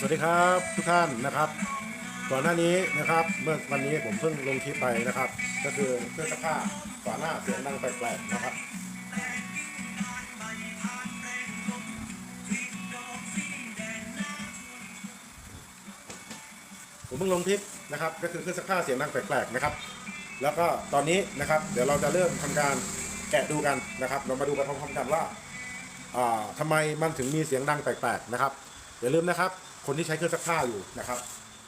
สวัสดีครับทุกท่านนะครับ ก่อนหน้านี้นะครับเมื่อวันนี้ผมเพิ่งลงคลิปไปนะครับ ก็คือเครื่องซักผ้าฝาหน้าเสียงดังแปลกๆนะครับผมเพิ่งลงคลิปนะครับ ก็คือเครื่องซักผ้าเสียงดังแปลกๆนะครับ แล้วก็ตอนนี้นะครับ เดี๋ยวเราจะเริ่มทำการแกะดูกันนะครับ เรามาดูกันพร้อมๆกันว่าอ่าทำไมมันถึงมีเสียงดังแปลกๆนะครับอย่าลืมนะครับ คนที่ใช้เครื่องซักผ้าอยู่นะครับ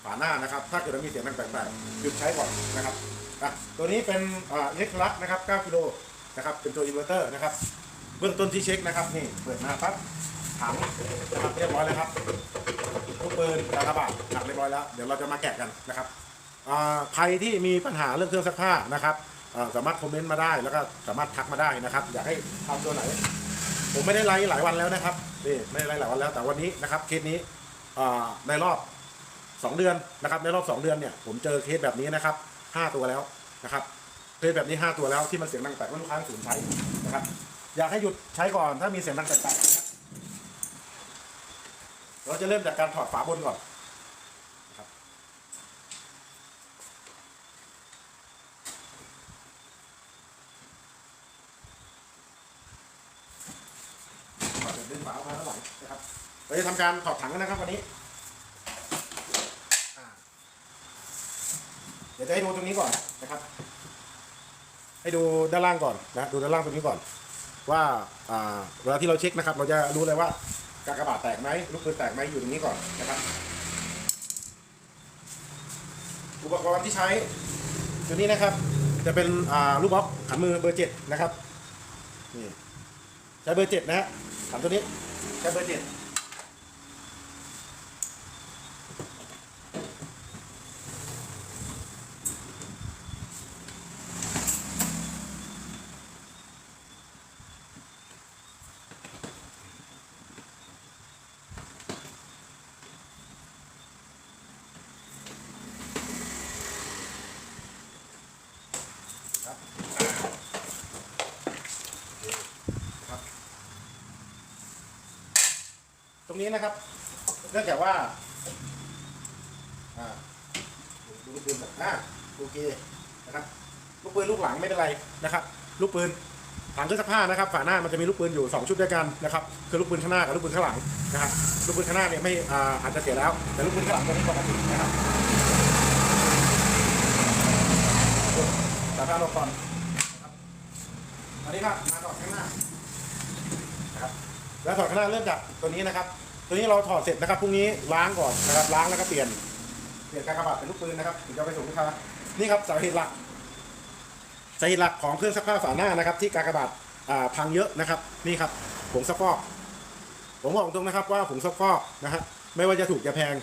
ฝาหน้านะครับ ถ้าเกิดว่ามีเสียงดังแปลกๆหยุดใช้ก่อนนะครับอะตัวนี้เป็นอ่าเอ็กซ์ลักนะครับ9กิโลนะครับเป็นตัวอินเวอร์เตอร์นะครับ เบื้องต้นที่เช็คนะครับนี่เปิดมาปั๊บถังนะครับเรียบร้อยแล้วครับลูกปืนกระบาดหนักเรียบร้อยแล้วเดี๋ยวเราจะมาแกะกันนะครับใครที่มีปัญหาเรื่องเครื่องซักผ้านะครับสามารถคอมเมนต์มาได้แล้วก็สามารถทักมาได้นะครับ อยากให้ทำตัวไหน ผมไม่ได้ไลฟ์หลายวันแล้วนะครับนี่ไม่ได้ไลฟ์หลายวันแล้วแต่วันนี้นะครับเคสนี้ อ่าในรอบ 2 เดือนนะครับ ในรอบ 2 เดือนเนี่ยผมเจอเคสแบบนี้นะครับ 5 ตัวแล้วนะครับเคสแบบนี้ 5 ตัวแล้วที่มันเสียงดังแปลกว่าลูกค้าสูญใช้นะครับ อยากให้หยุดใช้ก่อนถ้ามีเสียงดังแปลกๆนะครับเราจะเริ่มจากการถอดฝาบนก่อนนะครับถอดจากดึงฝาออกมาข้างหลังนะครับ เราจะทำการถอดถังกันนะครับวันนี้ เดี๋ยวจะให้ดูตรงนี้ก่อนนะครับ ให้ดูด้านล่างก่อนนะดูด้านล่างตรงนี้ก่อน ว่าเวลาที่เราเช็คนะครับ เราจะรู้เลยว่ากากบาทแตกไหมลูกปืนแตกไหมอยู่ตรงนี้ก่อนนะครับอุปกรณ์ที่ใช้ตัวนี้นะครับ จะเป็นลูกบล็อกขันมือเบอร์เจ็ดนะครับนี่ใช้เบอร์เจ็ดนะฮะขันตัวนี้ใช้เบอร์เจ็ดครับครับ ตรงนี้นะครับ เนื่องจากว่า อ่า ดูลูกปืนแบบอ่าโอเคนะครับ ลูกปืนลูกหลังไม่เป็นไรนะครับ ลูกปืนถังเครื่องซักผ้านะครับ ฝาหน้ามันจะมีลูกปืนอยู่ 2 ชุดด้วยกันนะครับ คือลูกปืนข้างหน้ากับลูกปืนข้างหลังนะครับลูกปืนข้างหน้าเนี่ยไม่อ่าอาจจะเสียแล้ว แต่ลูกปืนข้างหลังตัวนี้ปกตินะครับสาธารณก่อนนะครับอันนี้ครับมาต่อข้างหน้านะครับ แล้วถอดข้างหน้าเริ่มจากตัวนี้นะครับ ตัวนี้เราถอดเสร็จนะครับพรุ่งนี้ล้างก่อนนะครับล้างแล้วก็เปลี่ยน เปลี่ยนกากบาทเป็นลูกปืนนะครับถึงจะไปส่งลูกค้านี่ครับสาเหตุหลักสาเหตุหลักของเครื่องซักผ้าฝาหน้านะครับ ที่กากบาทพังเยอะนะครับนี่ครับผงซักฟอกผมบอกตรงนะครับว่าผงซักฟอกนะฮะไม่ว่าจะถูกจะแพง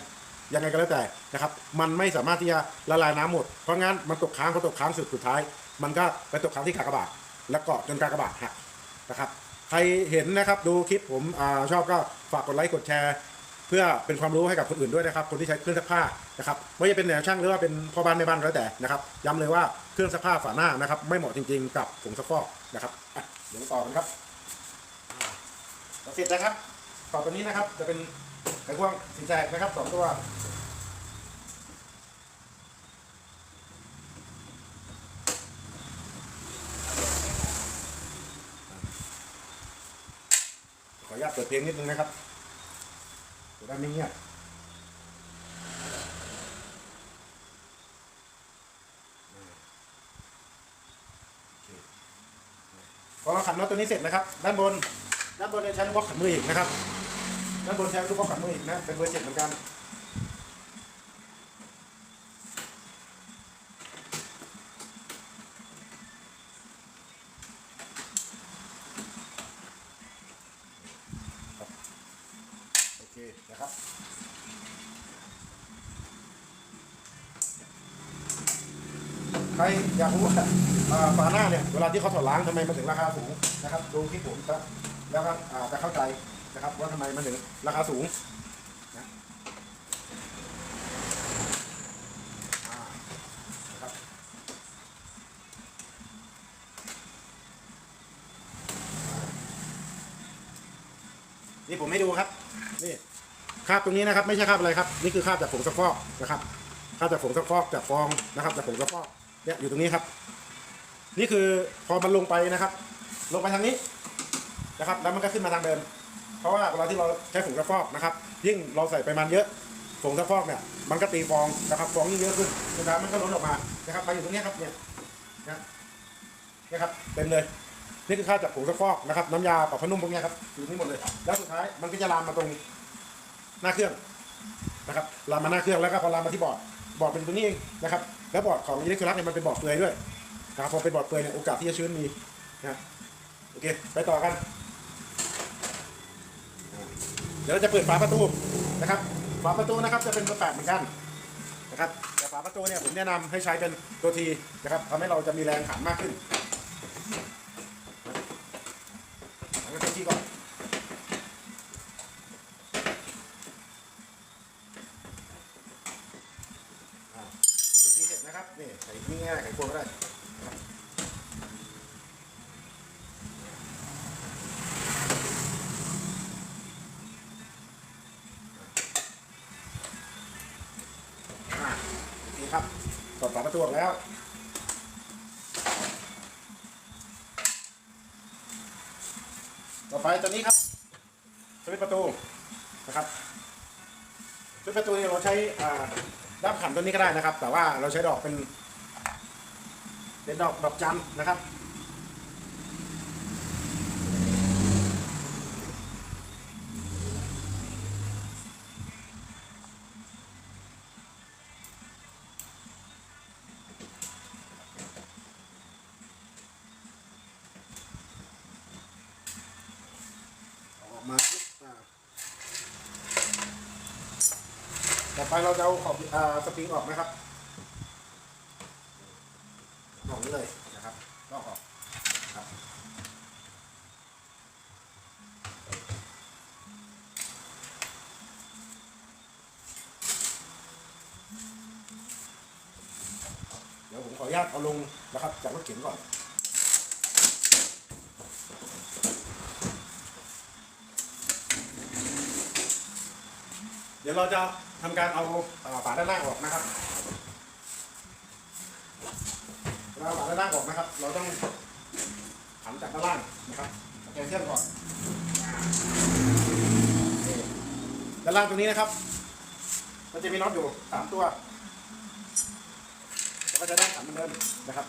ยังไงก็แล้วแต่นะครับ มันไม่สามารถที่จะละลายน้ำหมด เพราะงั้นมันตกค้างพอตกค้างสุดสุดท้าย มันก็ไปตกค้างที่กากบาทแล้วเกาะจนกากบาทหักนะครับ ใครเห็นนะครับดูคลิปผมอชอบก็ฝากกดไลค์กดแชร์ เพื่อเป็นความรู้ให้กับคนอื่นด้วยนะครับ คนที่ใช้เครื่องซักผ้านะครับไม่ว่าจะเป็นแนวช่างหรือว่าเป็นพ่อบ้านแม่บ้านแล้วแต่นะครับ ย้ำเลยว่าเครื่องซักผ้าฝาหน้านะครับ ไม่เหมาะจริงๆกับผงซักฟอกนะครับเดี๋ยวต่อกันครับเสร็จแล้วครับ ต่อตัวนี้นะครับจะเป็นไขควงสีแสกนะครับสองตัว ขออนุญาตเปิดเพลงนิดนึงนะครับจะได้ไม่เงียบพอเราขันน็อตตัวนี้เสร็จนะครับ ด้านบน ด้านบนเนี่ยใช้ลูกบล็อกขันมืออีกนะครับ ด้านบนใช้ลูกบล็อกขันมืออีกนะ เป็นเบอร์เจ็ดเหมือนกัน โอเคนะครับ ใครอยากรู้ว่าอ่าฝาหน้าเนี่ย เวลาที่เขาถอดล้างทำไมมันถึงราคาสูงนะครับ ดูที่ผมจะแล้วก็อาจะเข้าใจนะครับว่าทำไมมันถึงราคาสูงนะนะครับนี่ผมให้ดูครับนี่คราบตรงนี้นะครับไม่ใช่คราบอะไรครับนี่คือคราบจากผงซักฟอกนะครับคราบจากผงซักฟอกจากฟองนะครับจากผงซักฟอกเนี่ยอยู่ตรงนี้ครับ นี่คือพอมันลงไปนะครับ ลงไปทางนี้นะครับ แล้วมันก็ขึ้นมาทางเดิม เพราะว่าเวลาที่เราใช้ผงซักฟอกนะครับ ยิ่งเราใส่ไปมันเยอะผงซักฟอกเนี่ย มันก็ตีฟองนะครับฟองยิ่งเยอะขึ้นสุดท้ายมันก็ล้นออกมานะครับมาอยู่ตรงนี้ครับเนี่ยนะครับเต็มเลยนี่คือค่าจากผงซักฟอกนะครับน้ำยาปรับผ้านุ่มพวกนี้ครับอยู่นี่หมดเลย แล้วสุดท้ายมันก็จะลามมาตรงหน้าเครื่องนะครับลามมาหน้าเครื่องแล้วก็พอลามมาที่บอร์ดบอร์ดเป็นตัวนี้เองนะครับแล้วบอร์ดของอิเล็กทรลักส์เนี่ยมันเป็นบอร์ดเปลือยด้วย นะพอเป็นบอดเปลือยเนี่ยโอกาสที่จะชื้นมีนะโอเค ไปต่อกัน เดี๋ยวเราจะเปิดฝาประตูนะครับฝาประตูนะครับจะเป็นเบอร์แปดเหมือนกันนะครับแต่ฝาประตูเนี่ยผมแนะนำให้ใช้เป็นตัวทีนะครับทำให้เราจะมีแรงขันมากขึ้น นี้ก็ได้นะครับ แต่ว่าเราใช้ดอกเป็นเป็นดอกดอกจันนะครับ ไปเราจะเอาขอบอ่าสปริงออกนะครับออกนี้เลยนะครับลอกออกครับเดี๋ยวผมขออนุญาตเอาลงนะครับ จากรถเข็นก่อนเดี๋ยวเราจะ ทำการเอาฝาด้านหน้าออกนะครับเราฝาด้านหน้าออกนะครับ เราต้องหันจากด้านล่างนะครับแกนเครื่องก่อนด้านล่างตรงนี้นะครับ มันจะมีน็อตอยู่สามตัวแล้วก็จะได้ขันเหมือนเดิมนะครับ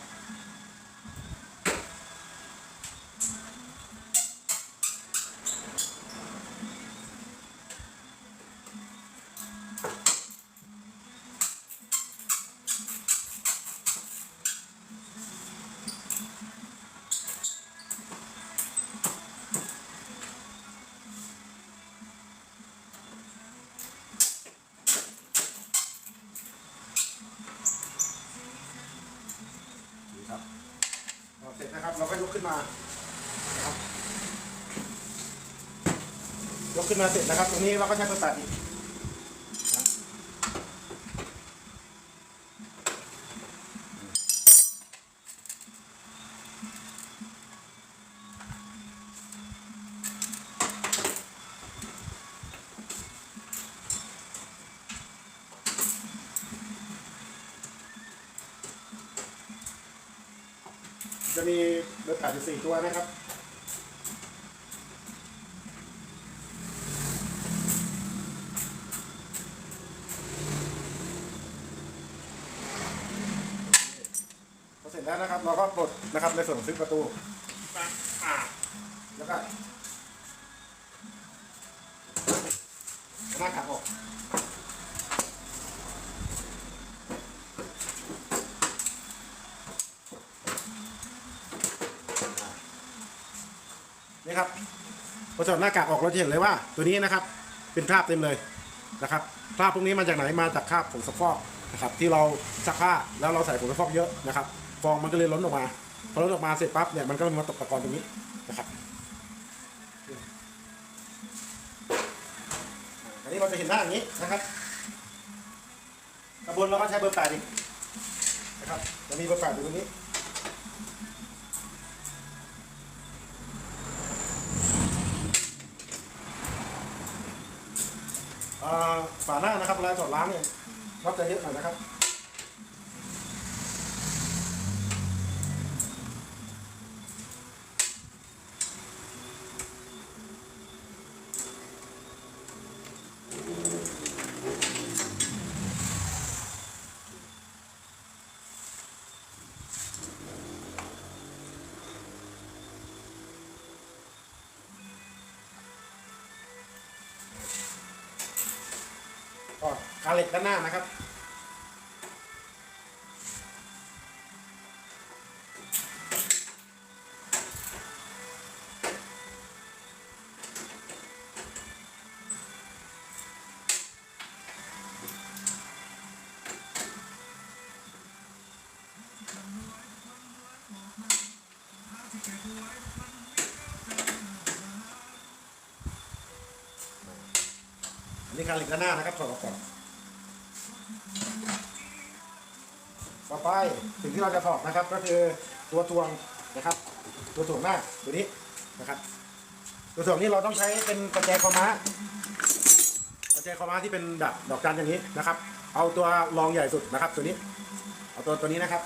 นะครับ เราก็ยกขึ้นมานะครับยกขึ้นมาเสร็จนะครับ ตรงนี้เราก็ใช้เบอร์แปดอีก อร์แปดอยู่สี่ตัวนะครับ พอเสร็จแล้วนะครับ เราก็ปลดนะครับในส่วนของซิปประตูอ่าแล้วก็หน้าขับออกนี่ครับ พอถอดหน้ากากออกเราจะเห็นเลยว่า ตัวนี้นะครับเป็นคราบเต็มเลยนะครับคราบพวกนี้มาจากไหนมาจากคราบผงซักฟอกนะครับที่เราซักผ้าแล้วเราใส่ผงซักฟอกเยอะนะครับฟองมันก็เลยล้นออกมาพอล้นออกมาเสร็จปั๊บเนี่ยมันก็มาตกตะกอนตรงนี้นะครับอันนี้เราจะเห็นหน้าอย่างนี้นะครับกระบวนเราก็ใช้เบอร์แปดอีกนะครับจะมีเบอร์แปดอยู่ตรงนี้ ฝาหน้านะครับเวลาจอดล้างเนี่ยวัดจะเยอะหน่อยนะครับ ก็กาเหล็กด้านหน้านะครับอันนี้การเหล็กด้านหน้านะครับถอดออกก่อน ต่อไปสิ่งที่เราจะถอดนะครับ ก็คือตัวทวงนะครับ ตัวถ่วงหน้าตัวนี้นะครับ ตัวถ่วงนี้เราต้องใช้เป็นกระแจคอม้ากระแจคอม้าที่เป็นดับดอกจันอย่างนี้นะครับ เอาตัวรองใหญ่สุดนะครับ ตัวนี้ เอาตัวตัวนี้นะครับ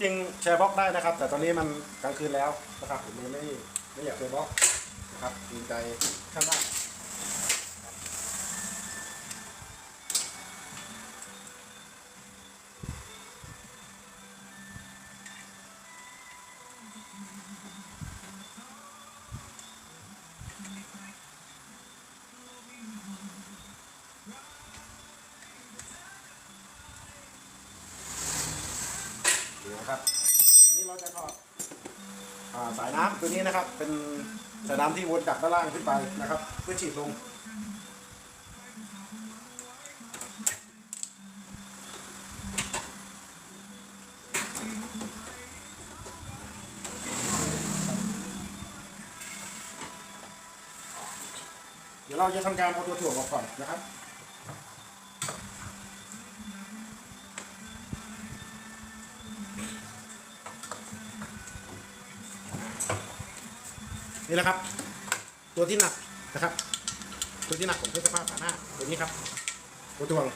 จริงแชร์บล็อกได้นะครับ แต่ตอนนี้มันกลางคืนแล้วนะครับผมเลยไม่ไม่อยากแชร์บล็อกนะครับเกรงใจข้างบ้าาที่วนจากด้านล่างขึ้นไปนะครับ เพื่อฉีดลง เดี๋ยวเราจะทำการเอาตัวถั่วออกก่อนนะครับนี่แหละครับ ตัวที่หนักนะครับ ตัวที่หนักของเครื่องซักผ้าฝาหน้าตัวนี้ครับตัวถ่วง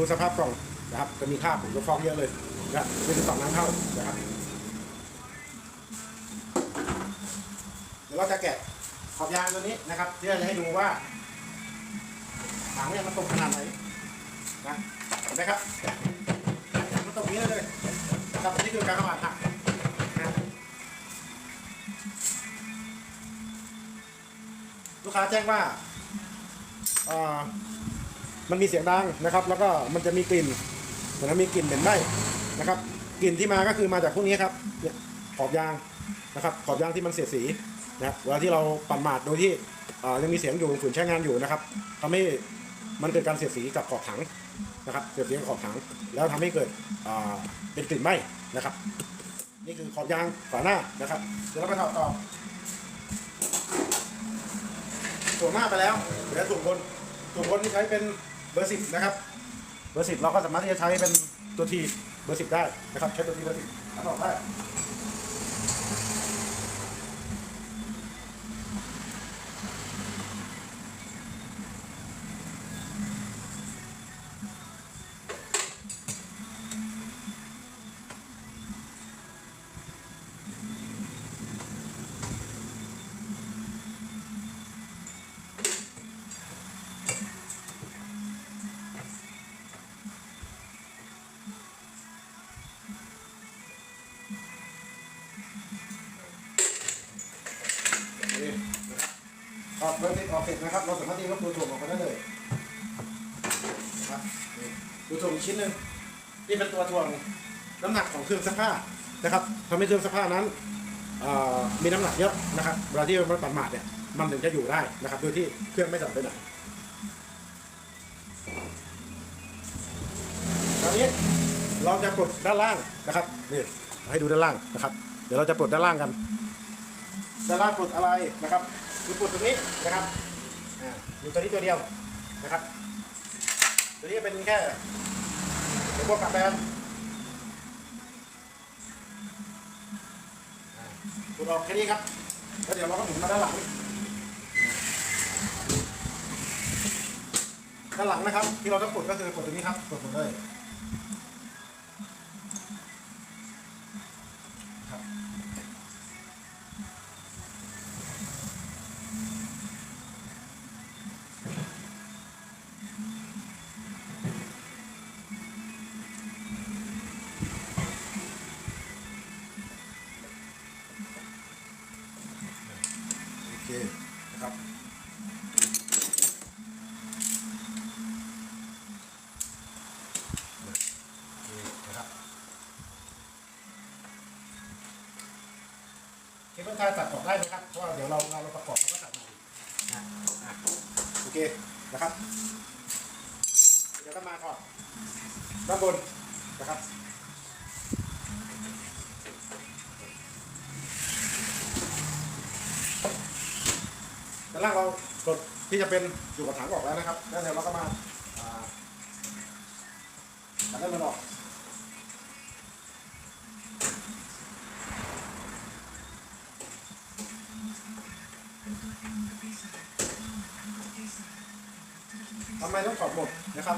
ดูสภาพกล่องนะครับจะมีคราบผมก็ฟองเยอะเลยนะนี่คือกล่องน้ำเข้านะครับเดี๋ยวเราจะแกะขอบยางตัวนี้นะครับเพื่อจะให้ดูว่าถังเนี่ยมันตกขนาดไหนนะเห็นไหมครับมันตกอย่างนี้เลยนะครับนี่คือการขนาดหักนะลูกค้าแจ้งว่าอ่า มันมีเสียงดังนะครับ แล้วก็มันจะมีกลิ่นเหมือนมีกลิ่นเหม็นไหม้นะครับ กลิ่นที่มาก็คือมาจากพวกนี้ครับเนี่ยขอบยางนะครับ ขอบยางที่มันเสียดสีนะเวลาที่เราปั่นหมาดโดยที่ยังมีเสียงอยู่ฝืนใช้งานอยู่นะครับทำให้มันเกิดการเสียดสีกับขอบถังนะครับ เสียดสีกับขอบถัง แล้วทำให้เกิดเป็นกลิ่นไหม้นะครับ นี่คือขอบยางฝาหน้านะครับ เดี๋ยวเราไปถอดต่อส่วนหน้าไปแล้วเหลือส่วนบนส่วนบนที่ใช้เป็น เบอร์สิบนะครับ เบอร์สิบเราก็สามารถที่จะใช้เป็นตัวทีเบอร์สิบได้นะครับ ใช้ตัวทีเบอร์สิบถอดได้เราติดออกเส ร็จนะครับ เราสามารถที่จะยกตัวถ่วงออกมาได้เลยนะครับนี่ตัวถ่วงอีกชิ้นหนึ่งที่เป็นตัวถ่วงน้ำหนักของเครื่องซักผ้านะครับทำให้เครื่องซักผ้านั้นเอ่อมีน้ำหนักเยอะนะครับเวลาที่มันปัดหมาดเนี่ยมันถึงจะอยู่ได้นะครับโดยที่เครื่องไม่สั่นไปไหนตอนนี้เราจะปลดด้านล่างนะครับนี่ให้ดูด้านล่างนะครับ เดี๋ยวเราจะปลดด้านล่างกันด้านล่างปลดอะไรนะครับคือปลดตรงนี้นะครับ อยู่ตัวนี้ตัวเดียวนะครับ ตัวนี้เป็นแค่พวกกับแบนอ่ากดออกแค่นี้ครับแล้วเดี๋ยวเราก็หมุนมาด้านหลังด้านหลังนะครับ ที่เราต้องกดก็คือกดตัวนี้ครับกดกดเลย เคเบิลไทยตัดออกได้นะครับ เพราะว่าเดี๋ยวเราเราประกอบเราก็ตัดมาอีกนะอะโอเคนะครับ เดี๋ยวก็มาถอดด้านบนนะครับด้านล่างเรากดที่จะเป็นอยู่กับถังออกแล้วนะครับ แล้วเดี๋ยวเราก็มาตัดเริ่มมันออก ทำไมต้องถอดหมดนะครับ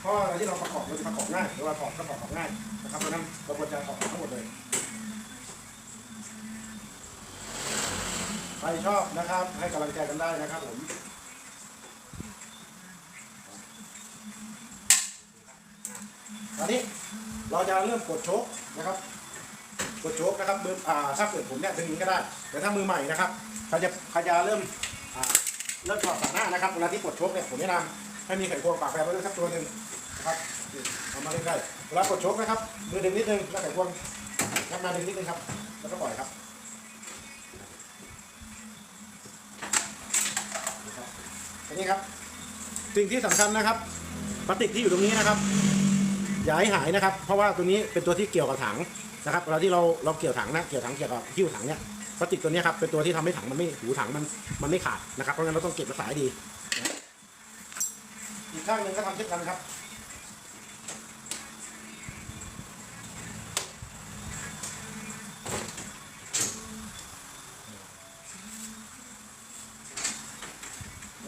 เพราะที่เราประกอบเราจะประกอบง่ายหรือว่าถอดก็ถอดออกง่ายนะครับเพราะนั้นเราควรจะถอดทั้งหมดเลยใครชอบนะครับ ให้กำลังใจกันได้นะครับผมตอนนี้เราจะเริ่มกดโชกนะครับ กดโชกนะครับมืออ่าถ้าเกิดผมเนี่ยดึงนี้ก็ได้ แต่ถ้ามือใหม่นะครับเขาจะเขาจะเริ่มอ่าเริ่มถอดฝาหน้านะครับเวลาที่กดโชกเนี่ยผมแนะนำ ให้มีไข่ควงปากแปรไว้ด้วยสักตัวหนึ่งนะครับเอามาเล่นได้เวลากดชกนะครับมือดึงนิดนึงแล้วไข่ควงงัดมาดึงนิดนึงครับ แล้วก็ปล่อยครับอันนี้ครับสิ่งที่สำคัญนะครับพลาสติกที่อยู่ตรงนี้นะครับ อย่าให้หายนะครับ เพราะว่าตัวนี้เป็นตัวที่เกี่ยวกับถังนะครับเวลาที่เราเราเกี่ยวถังนะเกี่ยวถังเกี่ยวกับหิ้วถังเนี่ยพลาสติกตัวนี้ครับเป็นตัวที่ทำให้ถังมันไม่หูถังมันมันไม่ขาดนะครับเพราะงั้นเราต้องเก็บรักษาดี ข้างหนึ่งก็ทำเช่นกันครับ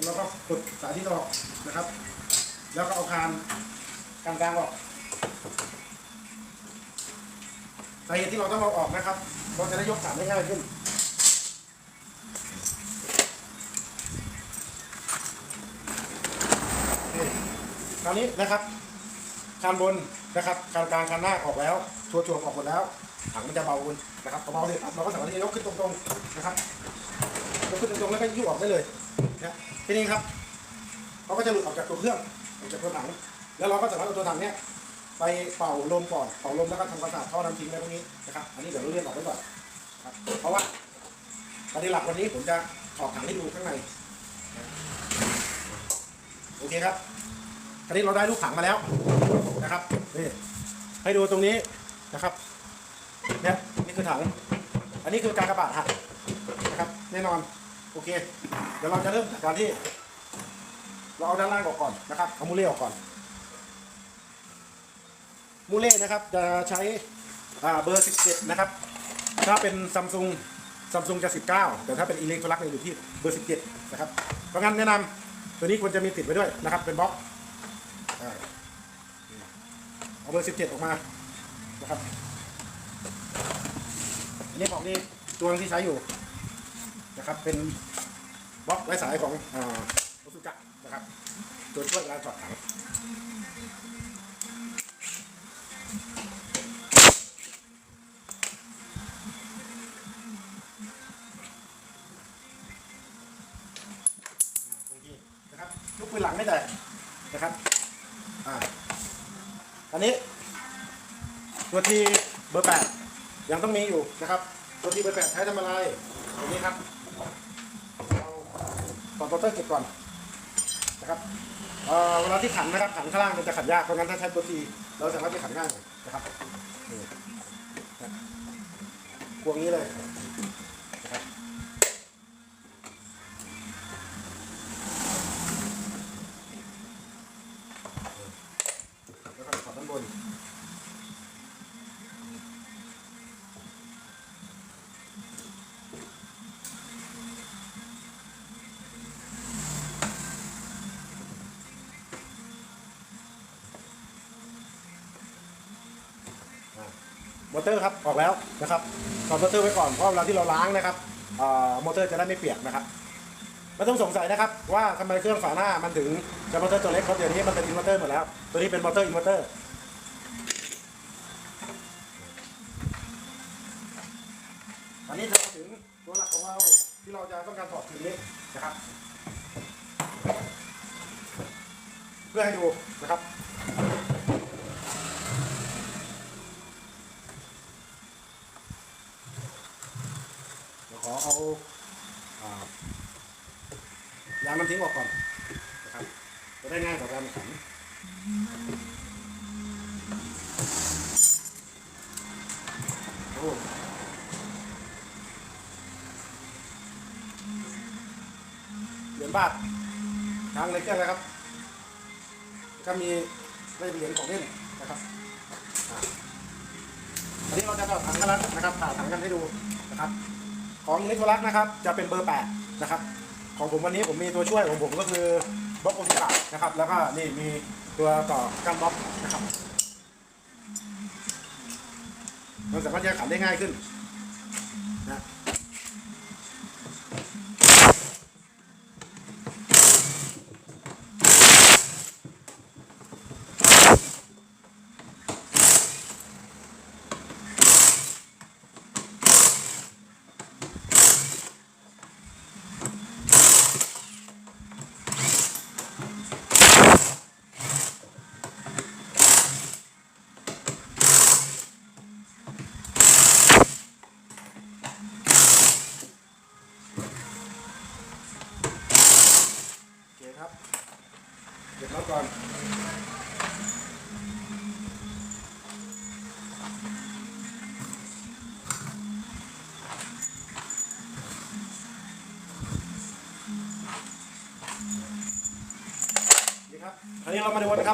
แล้วก็กดสายที่ออกนะครับ แล้วก็เอาคานกลางๆออกสาเหตุที่เราต้องเอาออกนะครับ เราจะได้ยกฐานได้ง่ายขึ้นาวนี้นะครับคานบนนะครับคานกลางคานหน้าออกแล้วชัวร์ๆออกหมดแล้วถังมันจะเบาขึ้นนะครับพอเบาเสร็จปั๊บเราก็สามารถที่จะยกขึ้นตรงๆนะครับยกขึ้นตรงๆแล้วก็ยิ้วออกได้เลยนะทีนี้ครับเขาก็จะหลุดออกจากตัวเครื่องออกจากตัวถังแล้วเราก็สามารถเอาตัวถังเนี้ยไปเป่าลมก่อนเป่าลมแล้วก็ทำความสะอาดท่อน้ำทิ้งอะไรพวกนี้นะครับอันนี้เดี๋ยวเราเรียนออกไว้ก่อนครับเพราะว่าประเด็นหลักวันนี้ผมจะถอดถังให้ดูข้างในโอเคครับ คราวนี้เราได้ลูกถังมาแล้วนะครับนี่ให้ดูตรงนี้นะครับเนี่ยนี่คือถัง อันนี้คือการกระบาดหักนะครับแน่นอนโอเค เดี๋ยวเราจะเริ่มจากการที่ เราเอาด้านล่างออกก่อนนะครับเอามูเล่ออกก่อนมูเล่นะครับจะใช้อ่าเบอร์ 17 นะครับ ถ้าเป็นซัมซุงซัมซุงจะ 19 แต่ถ้าเป็นอิเล็กทรลักเนี่ยอยู่ที่เบอร์ 17 นะครับ เพราะงั้นแนะนำตัวนี้ควรจะมีติดไว้ด้วยนะครับ เป็นบล็อก เอร์สิบเจ็ดออกมานะครับอันนี้ของนี่ตัวที่ใช้อยู่นะครับ เป็นบล็อกไร้สายของอ่าโอซุกะนะครับ ตัวช่วยการสอดถัง นะครับตัวทีเบอร์แปดใช้ทำอะไรตรงนี้ครับเอาถอดมอเตอร์เก็บก่อนนะครับเวลาที่ขันนะครับขันข้างล่างมันจะขันยากเพราะงั้นถ้าใช้ตัวทีเราสามารถไปขันง่ายนะครับกวงนี้เลย อเตอร์ครับออกแล้วนะครับถอดมอเตอร์ไว้ก่อนเพราะเวลาที่เราล้างนะครับมอเตอร์จะได้ไม่เปียกนะครับไม่ต้องสงสัยนะครับว่าทำไมเครื่องฝาหน้ามันถึงจะมอเตอร์ตัวเล็กเพราะเดี๋ยวนี้มันเป็นอินเวอร์เตอร์หมดแล้วตัวนี้เป็นมอเตอร์อินเวอร์เตอร์ ยางมันทิ้งออกก่อนนะครับจะได้ง่ายต่อการขันโอ้เหรียญบาททางเล็กแค่เลยครับก็มีได้เหรียญของเล่นนะครับอันนี้เราจะต่อถังกันแล้วนะครับผ่าถังกันให้ดูนะครับ ของนิโคลัสนะครับ จะเป็นเบอร์8นะครับ ของผมวันนี้ผมมีตัวช่วยของผมก็คือบล็อกโอซิตานะครับ แล้วก็นี่มีตัวต่อกั้นบล็อกนะครับมันสามารถแยกขันได้ง่ายขึ้น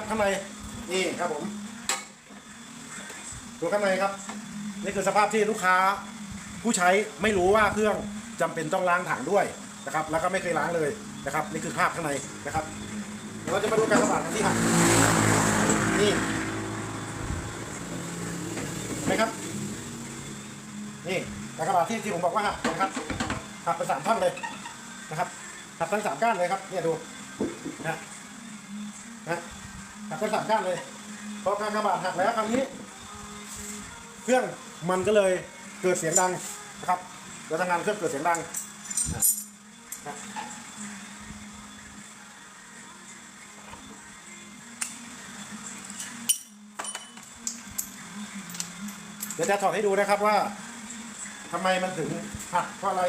ข้างในนี่ครับผมดูข้างในครับ นี่คือสภาพที่ลูกค้าผู้ใช้ไม่รู้ว่าเครื่องจำเป็นต้องล้างถังด้วยนะครับ แล้วก็ไม่เคยล้างเลยนะครับ นี่คือภาพข้างในนะครับเดี๋ยวเราจะมาดูการระบาดกันที่หักนี่เห็นไหมครับ นี่การระบาดที่ที่ผมบอกว่าหักนะครับหักไปสามท่อนเลยนะครับหักทั้งสามก้านเลยครับเนี่ยดูนะนะ หักทั้งสามก้านเลยพอการกระบาดหักแล้วคราวนี้ เครื่องมันก็เลยเกิดเสียงดังนะครับแล้วทำงานเครื่องเกิดเสียงดังเดี๋ยวจะถอดให้ดูนะครับว่าทำไมมันถึงหักเพราะอะไร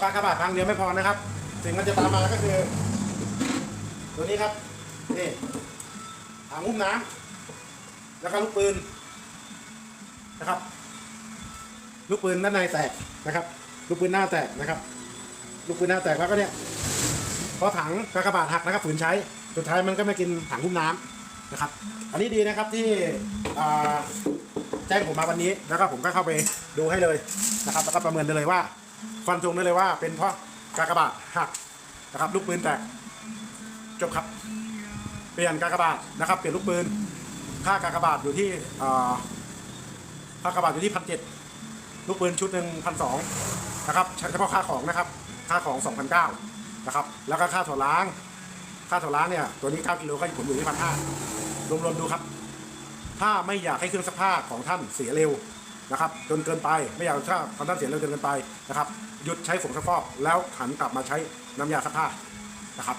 เพราะกรกระบาดครั้งเดียวไม่พอนะครับ สิ่งมันจะตามมาก็คือ ตัวนี้ครับ นี่ถังหุ้มน้ำแล้วก็ลูกปืนนะครับ ลูกปืนด้านในแตกนะครับ ลูกปืนหน้าแตกนะครับ ลูกปืนหน้าแตกแล้วก็เนี่ยพอถังกากบาดหักนะครับฝืนใช้สุดท้ายมันก็ไม่กินถังหุ้มน้ำนะครับ อันนี้ดีนะครับที่แจ้งผมมาวันนี้แล้วก็ผมก็เข้าไปดูให้เลยนะครับ แล้วก็ประเมินได้เลยว่า ฟันธงได้เลยว่า เป็นเพราะกากบาทหักนะครับลูกปืนแตกจบครับ เปลี่ยนกากบาทนะครับ เปลี่ยนลูกปืนค่ากากบาทอยู่ที่อ่าค่ากากบาทอยู่ที่พันเจ็ดลูกปืนชุดหนึ่งพันสองนะครับเฉพาะค่าของนะครับ ค่าของสองพันเก้านะครับ แล้วก็ค่าถั่วล้าง ค่าถั่วล้างเนี่ย ตัวนี้9กิโลก็ผมอยู่ที่พันห้ารวมๆดูครับ ถ้าไม่อยากให้เครื่องซักผ้าของท่านเสียเร็ว นะครับจนเกินไปไม่อยากให้เครื่องของท่านเสียเร็วจนเกินไปนะครับหยุดใช้ผงซักฟอกแล้วหันกลับมาใช้น้ำยาซักผ้านะครับ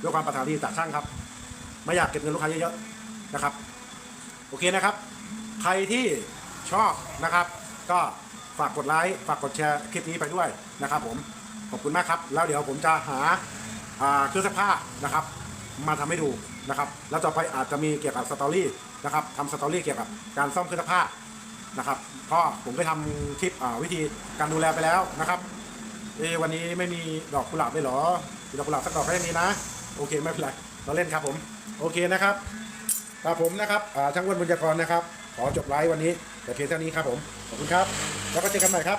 ด้วยความปรารถนดีจากช่างครับ ไม่อยากเก็บเงินลูกค้าเยอะๆนะครับ โอเคนะครับ ใครที่ชอบนะครับ ก็ฝากกดไลค์ฝากกดแชร์คลิปนี้ไปด้วยนะครับ ผมขอบคุณมากครับ แล้วเดี๋ยวผมจะหาอ่าเครื่องซักผ้านะครับ มาทำให้ดูนะครับ แล้วต่อไปอาจจะมีเกี่ยวกับสตอรี่นะครับทำสตอรี่เกี่ยวกับการซ่อมเครื่องซักผ้า นะครับ เพราะผมได้ทำคลิปวิธีการดูแลไปแล้วนะครับเอวันนี้ไม่มีดอกกุหลาบเลยเหรอมีดอกกุหลาบสักดอกก็ยังมีนะ โอเคไม่เป็นไรเราเล่นครับผม โอเคนะครับครับผมนะครับช่างอ้วันบุญยากรนะครับ ขอจบไลฟ์วันนี้แต่เพียงเท่านี้ครับผม ขอบคุณครับ แล้วก็เจอกันใหม่ครับ